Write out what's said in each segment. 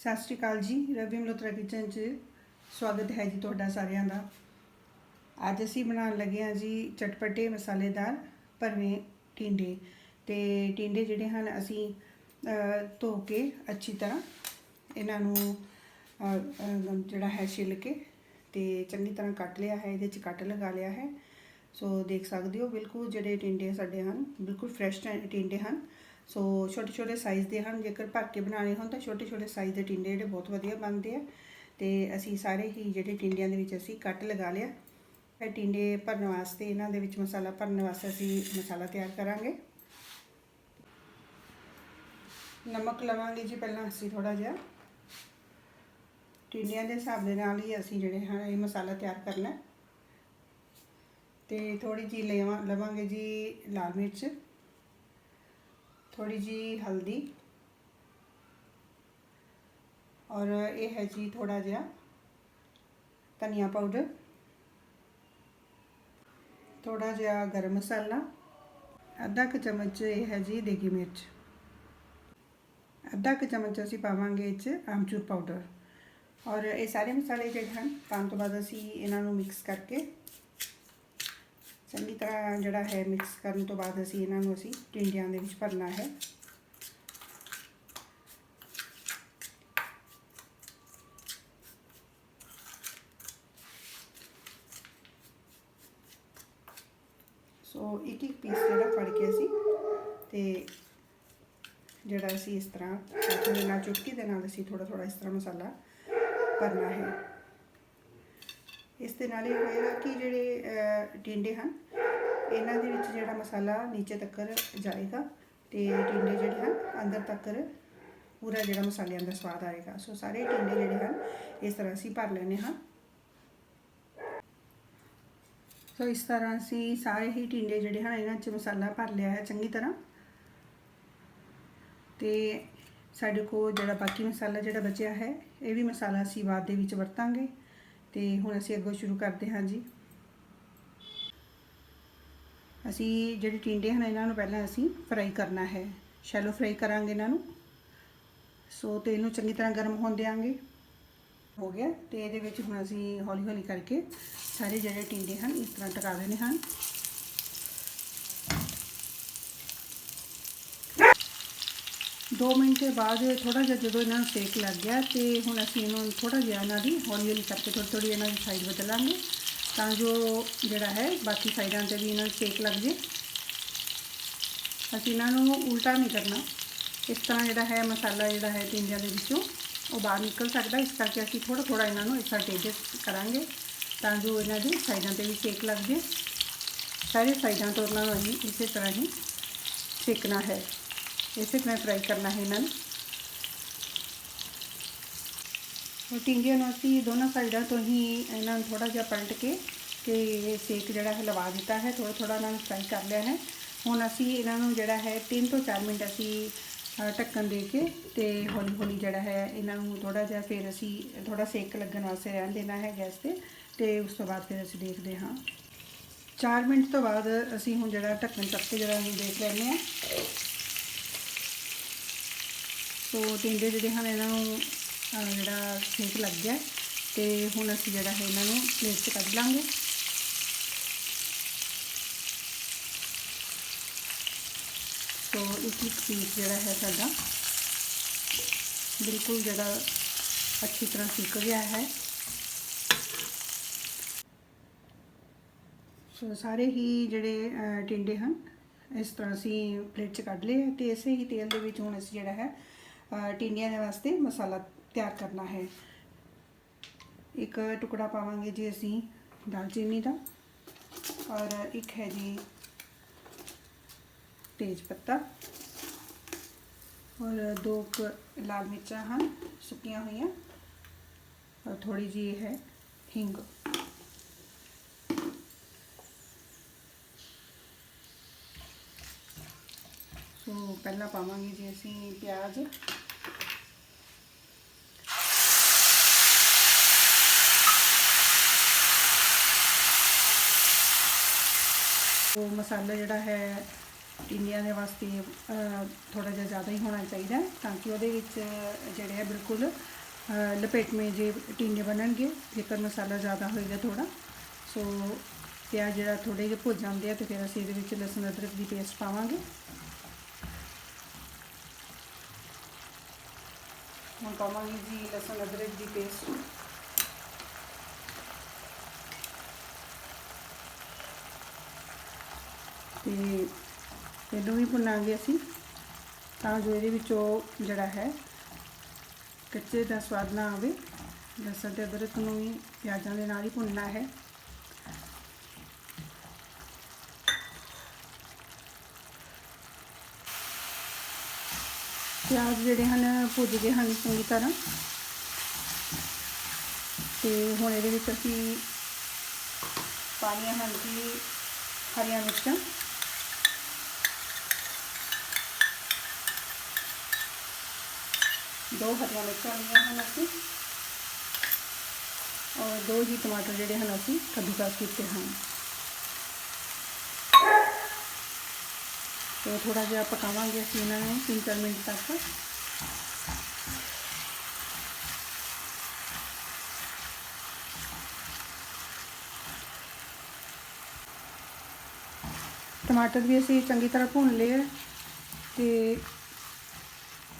ਸਤਿ ਸ਼੍ਰੀ ਅਕਾਲ ਜੀ, ਰਵੀ ਮਲੋਤਰਾ ਕਿਚਨ 'ਚ ਸਵਾਗਤ ਹੈ ਜੀ ਤੁਹਾਡਾ ਸਾਰਿਆਂ ਦਾ। ਅੱਜ ਅਸੀਂ ਬਣਾਉਣ ਲੱਗੇ ਹਾਂ ਜੀ ਚਟਪਟੇ ਮਸਾਲੇਦਾਰ ਭਰਵੇਂ ਟਿੰਡੇ। ਤੇ ਟਿੰਡੇ ਜਿਹੜੇ ਹਨ ਅਸੀਂ ਧੋ ਕੇ ਅੱਛੀ ਤਰ੍ਹਾਂ ਇਹਨਾਂ ਨੂੰ ਜਿਹੜਾ ਹੈ ਛਿੱਲ ਕੇ ਤੇ ਚੰਗੀ ਤਰ੍ਹਾਂ ਕੱਟ ਲਿਆ ਹੈ, ਇਹਦੇ 'ਚ ਕੱਟ ਲਗਾ ਲਿਆ ਹੈ। ਸੋ ਦੇਖ ਸਕਦੇ ਹੋ ਬਿਲਕੁਲ ਜਿਹੜੇ ਟਿੰਡੇ ਸਾਡੇ ਹਨ, ਬਿਲਕੁਲ ਫਰੈਸ਼ ਟਿੰਡੇ ਹਨ। ਸੋ ਛੋਟੇ ਛੋਟੇ ਸਾਈਜ਼ ਦੇ ਹਨ, ਜੇਕਰ ਭਰ ਕੇ ਬਣਾਉਣੇ ਹੋਣ ਤਾਂ ਛੋਟੇ ਛੋਟੇ ਸਾਈਜ਼ ਦੇ ਟਿੰਡੇ ਜਿਹੜੇ ਬਹੁਤ ਵਧੀਆ ਬਣਦੇ ਆ। ਤੇ ਅਸੀਂ ਸਾਰੇ ਹੀ ਜਿਹੜੇ ਟਿੰਡਿਆਂ ਦੇ ਵਿੱਚ ਅਸੀਂ ਕੱਟ ਲਗਾ ਲਿਆ। ਇਹ ਟਿੰਡੇ ਭਰਨ ਵਾਸਤੇ, ਇਹਨਾਂ ਦੇ ਵਿੱਚ ਮਸਾਲਾ ਭਰਨ ਵਾਸਤੇ ਅਸੀਂ ਮਸਾਲਾ ਤਿਆਰ ਕਰਾਂਗੇ। ਨਮਕ ਲਵਾਂਗੇ ਜੀ ਪਹਿਲਾਂ ਅਸੀਂ ਥੋੜਾ ਜਿਹਾ। ਟਿੰਡਿਆਂ ਦੇ ਹਿਸਾਬ ਦੇ ਨਾਲ ਹੀ ਅਸੀਂ ਜਿਹੜੇ ਹਨ, ਇਹ ਮਸਾਲਾ ਤਿਆਰ ਕਰਨਾ। ਹੈ। ਤੇ ਥੋੜੀ ਜੀ ਲਵਾਂ ਲਵਾਂਗੇ ਜੀ ਲਾਲ ਮਿਰਚ। ਥੋੜੀ ਜੀ ਹਲਦੀ ਔਰ ਇਹ ਹੈ ਜੀ ਥੋੜਾ ਜਿਹਾ ਧਨੀਆ ਪਾਊਡਰ ਥੋੜਾ ਜਿਹਾ ਗਰਮ ਮਸਾਲਾ ਅੱਧਾ ਕੁ ਚਮਚ ਇਹ ਹੈ ਜੀ ਦੇਗੀ ਮਿਰਚ ਅੱਧਾ ਕੁ ਚਮਚ ਅਸੀਂ ਪਾਵਾਂਗੇ ਇਹ 'ਚ ਆਮਚੂਰ ਪਾਊਡਰ ਔਰ ਇਹ ਸਾਰੇ ਮਸਾਲੇ ਜਿਹੜੇ ਹਨ ਪਾਉਣ ਤੋਂ ਬਾਅਦ ਅਸੀਂ ਇਹਨਾਂ ਨੂੰ ਮਿਕਸ ਕਰਕੇ ਚੰਗੀ ਤਰ੍ਹਾਂ ਜਿਹੜਾ ਹੈ ਮਿਕਸ ਕਰਨ ਤੋਂ ਬਾਅਦ ਅਸੀਂ ਇਹਨਾਂ ਨੂੰ ਅਸੀਂ ਟਿੰਡਿਆਂ ਦੇ ਵਿੱਚ ਭਰਨਾ ਹੈ। ਸੋ ਇੱਕ ਇੱਕ ਪੀਸ ਜਿਹੜਾ ਫੜ ਕੇ ਅਸੀਂ ਤੇ ਜਿਹੜਾ ਅਸੀਂ ਇਸ ਤਰ੍ਹਾਂ ਹੱਥ ਦੇ ਨਾਲ ਚੁਟਕੀ ਦੇ ਨਾਲ ਅਸੀਂ ਥੋੜਾ ਥੋੜਾ ਇਸ ਤਰ੍ਹਾਂ ਮਸਾਲਾ ਭਰਨਾ ਹੈ। ਇਸ ਦੇ ਨਾਲ ਇਹ ਹੋਏਗਾ ਕਿ ਜਿਹੜੇ ਟਿੰਡੇ ਹਨ, ਇਹਨਾਂ ਦੇ ਵਿੱਚ ਜਿਹੜਾ ਮਸਾਲਾ ਨੀਚੇ ਤੱਕ ਜਾਏਗਾ ਤੇ ਟਿੰਡੇ ਜਿਹੜੇ ਹਨ, ਅੰਦਰ ਤੱਕ ਪੂਰਾ ਜਿਹੜਾ ਮਸਾਲੇ ਅੰਦਰ ਸਵਾਦ ਆਏਗਾ। ਸੋ ਸਾਰੇ ਟਿੰਡੇ ਜਿਹੜੇ ਹਨ, ਇਸ ਤਰ੍ਹਾਂ ਅਸੀਂ ਭਰ ਲੈਣੇ ਹਾਂ। ਸੋ ਇਸ ਤਰ੍ਹਾਂ ਅਸੀਂ ਸਾਰੇ ਹੀ ਟਿੰਡੇ ਜਿਹੜੇ ਹਨ, ਇਹਨਾਂ 'ਚ ਮਸਾਲਾ ਭਰ ਲਿਆ ਹੈ ਚੰਗੀ ਤਰ੍ਹਾਂ। ਤੇ ਸਾਡੇ ਕੋਲ ਜਿਹੜਾ ਬਾਕੀ ਮਸਾਲਾ ਜਿਹੜਾ ਬਚਿਆ ਹੈ, ਇਹ ਵੀ ਮਸਾਲਾ ਅਸੀਂ ਬਾਅਦ ਦੇ ਵਿੱਚ ਵਰਤਾਂਗੇ। ਤੇ ਹੁਣ ਅਸੀਂ ਅੱਗੋਂ ਸ਼ੁਰੂ ਕਰਦੇ ਹਾਂ ਜੀ। ਅਸੀਂ ਜਿਹੜੇ ਟਿੰਡੇ ਹਨ, ਇਹਨਾਂ ਨੂੰ ਪਹਿਲਾਂ ਅਸੀਂ ਫਰਾਈ ਕਰਨਾ ਹੈ। ਸ਼ੈਲੋ ਫਰਾਈ ਕਰਾਂਗੇ ਇਹਨਾਂ ਨੂੰ। ਸੋ ਤੇਲ ਨੂੰ ਚੰਗੀ ਤਰ੍ਹਾਂ ਗਰਮ ਹੋਣ ਦਿਆਂਗੇ। ਹੋ ਗਿਆ। ਤੇ ਇਹਦੇ ਵਿੱਚ ਹੁਣ ਅਸੀਂ ਹੌਲੀ ਹੌਲੀ ਕਰਕੇ ਸਾਰੇ ਜਿਹੜੇ ਟਿੰਡੇ ਹਨ, ਇਸ ਤਰ੍ਹਾਂ ਟਕਾ ਦੇਣੇ ਹਨ। ਦੋ ਮਿੰਟ ਦੇ ਬਾਅਦ ਥੋੜਾ ਜਿਹਾ ਜਦੋਂ ਇਹਨਾਂ ਨੂੰ ਸੇਕ ਲੱਗ ਗਿਆ ਤੇ ਹੁਣ ਅਸੀਂ ਇਹਨੂੰ ਥੋੜਾ ਜਿਹਾ ਇਹਨਾਂ ਦੀ ਹੌਲੀ ਹੌਲੀ ਕਰਕੇ ਥੋੜੀ ਥੋੜੀ ਇਹਨਾਂ ਦੀ ਸਾਈਡ ਬਦਲਾਂਗੇ ਤਾਂ ਜੋ ਜਿਹੜਾ ਹੈ ਬਾਕੀ ਸਾਈਡਾਂ ਤੇ ਵੀ ਇਹਨਾਂ ਨੂੰ ਸੇਕ ਲੱਗ ਜੇ। ਅਸੀਂ ਇਹਨਾਂ ਨੂੰ ਉਲਟਾ ਨਹੀਂ ਕਰਨਾ। ਇਸ ਤਰ੍ਹਾਂ ਜਿਹੜਾ ਹੈ ਮਸਾਲਾ ਜਿਹੜਾ ਹੈ ਟਿੰਡਿਆਂ ਦੇ ਵਿੱਚੋਂ ਉਹ ਬਾਹਰ ਨਿਕਲ ਸਕਦਾ। ਇਸ ਕਰਕੇ ਅਸੀਂ ਥੋੜਾ ਥੋੜਾ ਇਹਨਾਂ ਨੂੰ ਇਸ ਤਰ੍ਹਾਂ ਟੇਜਸ ਕਰਾਂਗੇ ਤਾਂ ਜੋ ਇਹਨਾਂ ਦੀ ਸਾਈਡਾਂ ਤੇ ਵੀ ਸੇਕ ਲੱਗ ਜੇ। ਸਾਰੇ ਸਾਈਡਾਂ ਤੋਂ ਉਹਨਾਂ ਨੂੰ ਅਸੀਂ ਇਸੇ ਤਰ੍ਹਾਂ ਹੀ ਸੇਕਣਾ ਹੈ। ਇਸੇ ਤਰ੍ਹਾਂ ਫਰਾਈ ਕਰਨਾ ਹੈ ਇਹਨਾਂ ਨੂੰ। ਉਹ ਨੂੰ ਅਸੀਂ ਦੋਨਾਂ ਸਾਈਡਾਂ ਤੋਂ ਹੀ ਇਹਨਾਂ ਨੂੰ ਥੋੜਾ ਜਿਹਾ ਪਲਟ ਕੇ ਤੇ ਸੇਕ ਜਿਹੜਾ ਹੈ ਲਵਾ ਦਿੱਤਾ ਹੈ ਥੋੜਾ ਥੋੜਾ ਇਹਨਾਂ ਨੂੰ ਫਰਾਈ ਕਰ ਲਿਆ ਹੈ। ਹੁਣ ਅਸੀਂ ਇਹਨਾਂ ਨੂੰ ਜਿਹੜਾ ਹੈ 3 ਤੋਂ 4 ਮਿੰਟ ਅਸੀਂ ਢੱਕਣ ਦੇ ਕੇ ਤੇ ਹੌਲੀ ਹੌਲੀ ਜਿਹੜਾ ਹੈ ਇਹਨਾਂ ਨੂੰ ਥੋੜਾ ਜਿਹਾ ਫਿਰ ਅਸੀਂ ਥੋੜਾ ਸੇਕ ਲੱਗਣ ਵਾਸਤੇ ਰਹਿਣ ਦੇਣਾ ਹੈ ਗੈਸ ਤੇ ਤੇ ਉਸ ਤੋਂ ਬਾਅਦ ਫਿਰ ਅਸੀਂ ਦੇਖਦੇ ਹਾਂ। 4 ਮਿੰਟ ਤੋਂ ਬਾਅਦ ਅਸੀਂ ਹੁਣ ਜਿਹੜਾ ਢੱਕਣ ਚੱਕ ਕੇ ਜਿਹੜਾ ਅਸੀਂ ਦੇਖ ਲੈਂਦੇ ਹਾਂ। ਸੋ ਟਿੰਡੇ ਜਿਹੜੇ ਹਨ ਇਹਨਾਂ ਨੂੰ ਜਿਹੜਾ ਸੇਕ ਲੱਗ ਗਿਆ ਤੇ ਹੁਣ ਅਸੀਂ ਜਿਹੜਾ ਹੈ ਇਹਨਾਂ ਨੂੰ ਪਲੇਟ 'ਚ ਕੱਢ ਲਾਂਗੇ। ਸੋ ਇੱਕ ਇੱਕ ਪੀਸ ਜਿਹੜਾ ਹੈ ਸਾਡਾ ਬਿਲਕੁਲ ਜਿਹੜਾ ਅੱਛੀ ਤਰ੍ਹਾਂ ਸਿੱਕ ਗਿਆ ਹੈ। ਸੋ ਸਾਰੇ ਹੀ ਜਿਹੜੇ ਟਿੰਡੇ ਹਨ, ਇਸ ਤਰ੍ਹਾਂ ਅਸੀਂ ਪਲੇਟ 'ਚ ਕੱਢ ਲਏ ਤੇ ਇਸੇ ਹੀ ਤੇਲ ਦੇ ਵਿੱਚ ਹੁਣ ਅਸੀਂ ਜਿਹੜਾ ਹੈ ਅਹ, ਟਿੰਡੀਆਂ ਦੇ ਵਾਸਤੇ ਮਸਾਲਾ ਤਿਆਰ ਕਰਨਾ ਹੈ ਇੱਕ ਟੁਕੜਾ ਪਾਵਾਂਗੇ ਜੀ ਅਸੀਂ ਦਾਲਚੀਨੀ ਦਾ ਔਰ ਇੱਕ ਹੈ ਜੀ ਤੇਜ ਪੱਤਾ ਔਰ ਦੋ ਕੁ ਲਾਲ ਮਿਰਚਾਂ ਹਨ ਸੁੱਕੀਆਂ ਹੋਈਆਂ ਔਰ ਥੋੜੀ ਜੀ ਹੈ ਹਿੰਗ ਸੋ ਪਹਿਲਾਂ ਪਾਵਾਂਗੇ ਜੀ ਅਸੀਂ ਪਿਆਜ਼ ਉਹ ਮਸਾਲਾ ਜਿਹੜਾ ਹੈ ਟਿੰਡੀਆਂ ਦੇ ਵਾਸਤੇ ਥੋੜਾ ਜਿਹਾ ਜ਼ਿਆਦਾ ਹੀ ਹੋਣਾ ਚਾਹੀਦਾ ਤਾਂ ਕਿ ਉਹਦੇ ਵਿੱਚ ਜਿਹੜੇ ਹੈ ਬਿਲਕੁਲ ਅ, ਲਪੇਟਵੇਂ ਜੇ ਟਿੰਡੇ ਬਣਨਗੇ ਜੇਕਰ ਮਸਾਲਾ ਜ਼ਿਆਦਾ ਹੋਏਗਾ ਥੋੜਾ ਸੋ ਪਿਆਜ਼ ਜਿਹੜਾ ਥੋੜੇ ਜਿਹੇ ਭੁੱਜ ਜਾਂਦੇ ਆ ਤੇ ਫਿਰ ਅਸੀਂ ਇਹਦੇ ਵਿੱਚ ਲਸਣ ਅਦਰਕ ਦੀ ਪੇਸਟ ਪਾਵਾਂਗੇ। ਹੁਣ ਪਾਵਾਂਗੇ ਜੀ ਲਸਣ ਅਦਰਕ ਦੀ ਪੇਸਟ। ਤੇ ਇਹਨੂੰ ਵੀ ਭੁੰਨਾਂਗੇ ਅਸੀਂ। ਤਾਂ ਜੋ ਇਹਦੇ ਵਿੱਚ ਉਹ ਜਿਹੜਾ ਹੈ, ਕੱਚੇ ਦਾ ਸਵਾਦ ਨਾ ਆਵੇ। ਲਸਣ ਤੇ ਅਦਰਕ ਨੂੰ ਵੀ ਪਿਆਜ਼ਾਂ ਦੇ ਨਾਲ ਹੀ ਭੁੰਨਣਾ ਹੈ। ਪਿਆਜ਼ ਜਿਹੜੇ ਹਨ, ਭੁੱਜ ਗਏ ਹਨ ਚੰਗੀ ਤਰ੍ਹਾਂ। ਤੇ ਹੁਣ ਇਹਦੇ ਵਿੱਚ ਅਸੀਂ ਪਾਣੀਆਂ ਹਨ ਕਿ ਹਰੀਆਂ ਮਿਰਚਾਂ। ਦੋ ਹਰੀਆਂ ਮਿਰਚਾਂ ਲਈਆਂ ਹਨ ਅਸੀਂ ਔਰ ਦੋ ਹੀ ਟਮਾਟਰ ਜਿਹੜੇ ਹਨ ਅਸੀਂ ਕੱਦੂਕਸ ਕੀਤੇ ਹਨ ਤੇ ਥੋੜਾ ਜਿਹਾ ਪਕਾਵਾਂਗੇ ਅਸੀਂ ਇਹਨਾਂ ਨੂੰ 3-4 ਮਿੰਟ ਤੱਕ ਟਮਾਟਰ ਵੀ ਅਸੀਂ ਚੰਗੀ ਤਰ੍ਹਾਂ ਭੁੰਨ ਲਏ ਹੈ ਤੇ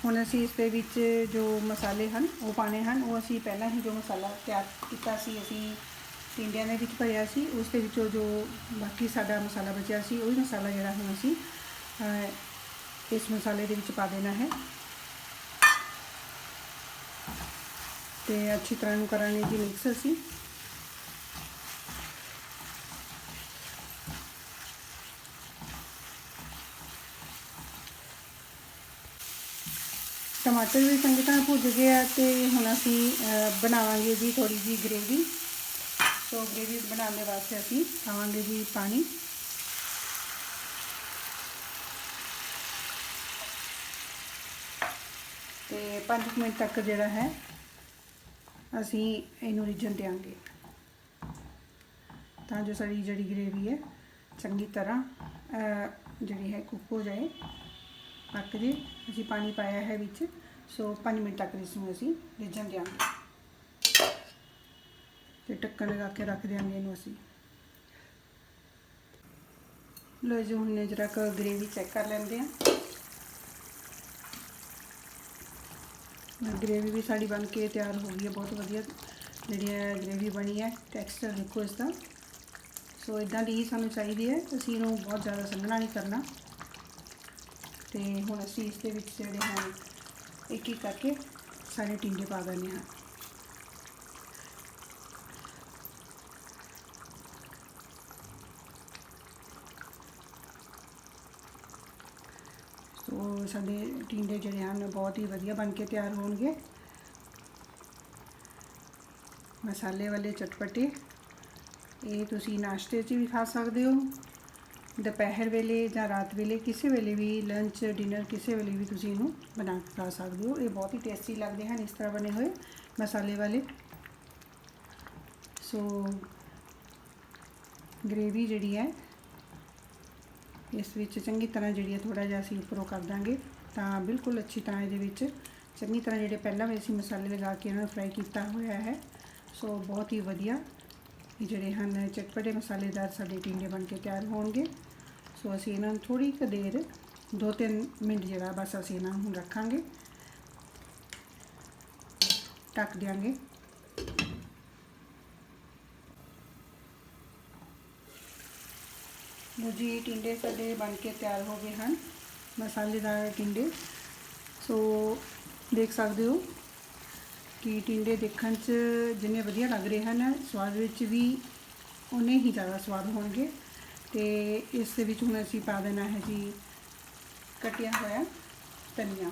ਹੁਣ ਅਸੀਂ ਇਸ ਦੇ ਵਿੱਚ ਜੋ ਮਸਾਲੇ ਹਨ, ਉਹ ਪਾਣੇ ਹਨ। ਉਹ ਅਸੀਂ ਪਹਿਲਾਂ ਹੀ ਜੋ ਮਸਾਲਾ ਤਿਆਰ ਕੀਤਾ ਸੀ, ਅਸੀਂ ਟਿੰਡਿਆਂ ਦੇ ਵਿੱਚ ਭਰਿਆ ਸੀ, ਉਸ ਦੇ ਵਿੱਚੋਂ ਜੋ ਬਾਕੀ ਸਾਡਾ ਮਸਾਲਾ ਬਚਿਆ ਸੀ, ਉਹ ਹੀ ਮਸਾਲਾ ਜਿਹੜਾ ਹੁਣ ਅਸੀਂ ਇਸ ਮਸਾਲੇ ਦੇ ਵਿੱਚ ਪਾ ਦੇਣਾ ਹੈ। ਤੇ ਅੱਛੀ ਤਰ੍ਹਾਂ ਨੂੰ ਕਰਾਂਗੇ ਜੀ ਮਿਕਸ ਅਸੀਂ। ਟਮਾਟਰ ਵੀ ਚੰਗੀ ਤਰ੍ਹਾਂ ਭੁੱਜ ਗਏ ਆ ਤੇ ਹੁਣ ਅਸੀਂ ਬਣਾਵਾਂਗੇ ਜੀ ਥੋੜੀ ਜੀ ਗ੍ਰੇਵੀ ਸੋ ਗ੍ਰੇਵੀ ਬਣਾਉਣ ਦੇ ਵਾਸਤੇ ਅਸੀਂ ਪਾਵਾਂਗੇ ਜੀ ਪਾਣੀ। ਤੇ 5 ਮਿੰਟ ਤੱਕ ਜਿਹੜਾ ਹੈ, ਅਸੀਂ ਇਹਨੂੰ ਰਿੱਝਣ ਦਿਆਂਗੇ। ਤਾਂ ਜੋ ਸਾਡੀ ਜਿਹੜੀ ਗ੍ਰੇਵੀ ਹੈ, ਚੰਗੀ ਤਰ੍ਹਾਂ ਜਿਹੜੀ ਹੈ, ਕੁੱਕ ਹੋ ਜਾਏ। ਪੱਕ ਜੇ, ਅਸੀਂ ਪਾਣੀ ਪਾਇਆ ਹੈ ਵਿੱਚ। ਸੋ 5 ਮਿੰਟ ਤੱਕ ਇਸ ਨੂੰ ਅਸੀਂ ਰਿੱਝਣ ਦਿਆਂਗੇ। ਤੇ ਢੱਕਣ ਲਗਾ ਕੇ ਰੱਖ ਦਿਆਂਗੇ ਇਹਨੂੰ ਅਸੀਂ। ਲੋ ਜੀ, ਹੁਣ ਜਰਾ ਕ ਗ੍ਰੇਵੀ ਚੈੱਕ ਕਰ ਲੈਂਦੇ ਆ ਗ੍ਰੇਵੀ ਵੀ ਸਾਡੀ ਬਣ ਕੇ ਤਿਆਰ ਹੋ ਗਈ ਹੈ, ਬਹੁਤ ਵਧੀਆ ਜਿਹੜੀ ਹੈ ਗ੍ਰੇਵੀ ਬਣੀ ਹੈ। ਟੈਕਸਚਰ ਦੇਖੋ ਇਸ ਦਾ ਸੋ ਇਦਾਂ ਦੀ ਹੀ ਸਾਨੂੰ ਚਾਹੀਦੀ ਹੈ, ਅਸੀਂ ਇਹਨੂੰ ਬਹੁਤ ਜ਼ਿਆਦਾ ਸੰਘਣਾ ਨਹੀਂ ਕਰਨਾ। ਤੇ ਹੁਣ ਅਸੀਂ ਇਸ ਦੇ ਵਿੱਚ ਜਿਹੜੇ ਹਨ, ਇੱਕ ਇੱਕ ਕਰਕੇ ਸਾਰੇ ਟਿੰਡੇ ਪਾ ਦਿੰਦੇ ਹਾਂ। ਸੋ ਸਾਡੇ ਟਿੰਡੇ ਜਿਹੜੇ ਹਨ, ਬਹੁਤ ਹੀ ਵਧੀਆ ਬਣ ਕੇ ਤਿਆਰ ਹੋਣਗੇ। ਮਸਾਲੇ ਵਾਲੇ ਚਟਪਟੇ, ਇਹ ਤੁਸੀਂ ਨਾਸ਼ਤੇ 'ਚ ਵੀ ਖਾ ਸਕਦੇ ਹੋ। ਦੁਪਹਿਰ ਵੇਲੇ ਜਾਂ ਰਾਤ ਵੇਲੇ ਕਿਸੇ ਵੇਲੇ ਵੀ ਲੰਚ ਡਿਨਰ ਕਿਸੇ ਵੇਲੇ ਵੀ ਤੁਸੀਂ ਇਹਨੂੰ ਬਣਾ ਕੇ ਖਾ ਸਕਦੇ ਹੋ। ਇਹ ਬਹੁਤ ਹੀ ਟੇਸਟੀ ਲੱਗਦੇ ਹਨ ਇਸ ਤਰ੍ਹਾਂ ਬਣੇ ਹੋਏ ਮਸਾਲੇ ਵਾਲੇ। ਸੋ ਗ੍ਰੇਵੀ ਜਿਹੜੀ ਹੈ, ਇਸ ਵਿੱਚ ਚੰਗੀ ਤਰ੍ਹਾਂ ਜਿਹੜੀ ਹੈ ਥੋੜਾ ਜਿਹਾ ਅਸੀਂ ਉੱਪਰੋਂ ਕਰ ਦਾਂਗੇ। ਤਾਂ ਬਿਲਕੁਲ ਅੱਛੀ ਤਰ੍ਹਾਂ ਇਹਦੇ ਵਿੱਚ ਚੰਗੀ ਤਰ੍ਹਾਂ ਜਿਹੜੇ ਪਹਿਲਾਂ ਵੀ ਅਸੀਂ ਮਸਾਲੇ ਲਗਾ ਕੇ ਇਹਨਾਂ ਨੂੰ ਫਰਾਈ ਕੀਤਾ ਹੋਇਆ ਹੈ। ਸੋ ਬਹੁਤ ਹੀ ਵਧੀਆ ਜਿਹੜੇ ਹਨ ਚਟਪਟੇ ਮਸਾਲੇਦਾਰ ਸਾਡੇ ਟਿੰਡੇ ਬਣ ਕੇ ਤਿਆਰ ਹੋਣਗੇ ਸੋ ਅਸੀਂ ਇਹਨਾਂ ਨੂੰ ਥੋੜੀ ਕੁ ਦੇਰ 2-3 ਮਿੰਟ ਜਿਹੜਾ ਬਸ ਅਸੀਂ ਇਹਨਾਂ ਨੂੰ ਰੱਖਾਂਗੇ ਢੱਕ ਦਿਆਂਗੇ ਲਓ ਜੀ ਟਿੰਡੇ ਸਾਡੇ ਬਣ ਕੇ ਤਿਆਰ ਹੋ ਗਏ ਹਨ ਮਸਾਲੇਦਾਰ ਟਿੰਡੇ ਸੋ ਦੇਖ ਸਕਦੇ ਹੋ ਕਿ ਟਿੰਡੇ ਦੇਖਣ 'ਚ ਜਿੰਨੇ ਵਧੀਆ ਲੱਗ ਰਹੇ ਹਨ, ਸਵਾਦ ਵਿੱਚ ਵੀ ਉਨੇ ਹੀ ਜ਼ਿਆਦਾ ਸਵਾਦ ਹੋਣਗੇ। ਤੇ ਇਸ ਦੇ ਵਿੱਚ ਹੁਣ ਅਸੀਂ ਪਾ ਦੇਣਾ ਹੈ ਜੀ ਕਟਿਆ ਹੋਇਆ ਧਨੀਆ।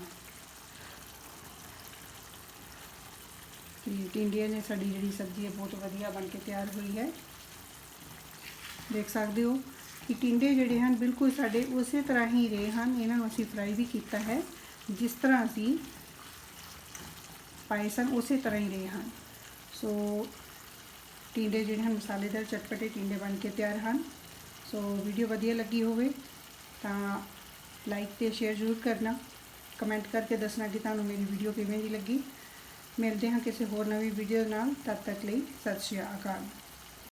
ਤੇ ਟਿੰਡੇ ਨੇ ਸਾਡੀ ਜਿਹੜੀ ਸਬਜ਼ੀ ਹੈ ਬਹੁਤ ਵਧੀਆ ਬਣ ਕੇ ਤਿਆਰ ਹੋਈ ਹੈ। ਦੇਖ ਸਕਦੇ ਹੋ ਕਿ ਟਿੰਡੇ ਜਿਹੜੇ ਹਨ, ਬਿਲਕੁਲ ਸਾਡੇ ਉਸੇ ਤਰ੍ਹਾਂ ਹੀ ਰਹੇ ਹਨ। ਇਹਨਾਂ ਨੂੰ ਅਸੀਂ ਫਰਾਈ ਵੀ ਕੀਤਾ ਹੈ। ਜਿਸ ਤਰ੍ਹਾਂ ਅਸੀਂ ਪਾਏ ਸਨ ਉਸੇ ਤਰ੍ਹਾਂ ਹੀ ਰਹੇ ਹਨ। ਸੋ ਟਿੰਡੇ ਜਿਹੜੇ ਹਨ ਮਸਾਲੇਦਾਰ ਚਟਪਟੇ ਟਿੰਡੇ ਬਣ ਕੇ ਤਿਆਰ ਹਨ। ਸੋ ਵੀਡੀਓ ਵਧੀਆ ਲੱਗੀ ਹੋਵੇ, ਤਾਂ ਲਾਈਕ ਤੇ ਸ਼ੇਅਰ ਜ਼ਰੂਰ ਕਰਨਾ। ਕਮੈਂਟ ਕਰਕੇ ਦੱਸਣਾ ਕਿ ਤੁਹਾਨੂੰ ਮੇਰੀ ਵੀਡੀਓ ਕਿਵੇਂ ਦੀ ਲੱਗੀ। ਮਿਲਦੇ ਹਾਂ ਕਿਸੇ ਹੋਰ ਨਵੀਂ ਵੀਡੀਓ ਨਾਲ, ਤਦ ਤੱਕ ਲਈ ਸਤਿ ਸ਼੍ਰੀ ਅਕਾਲ।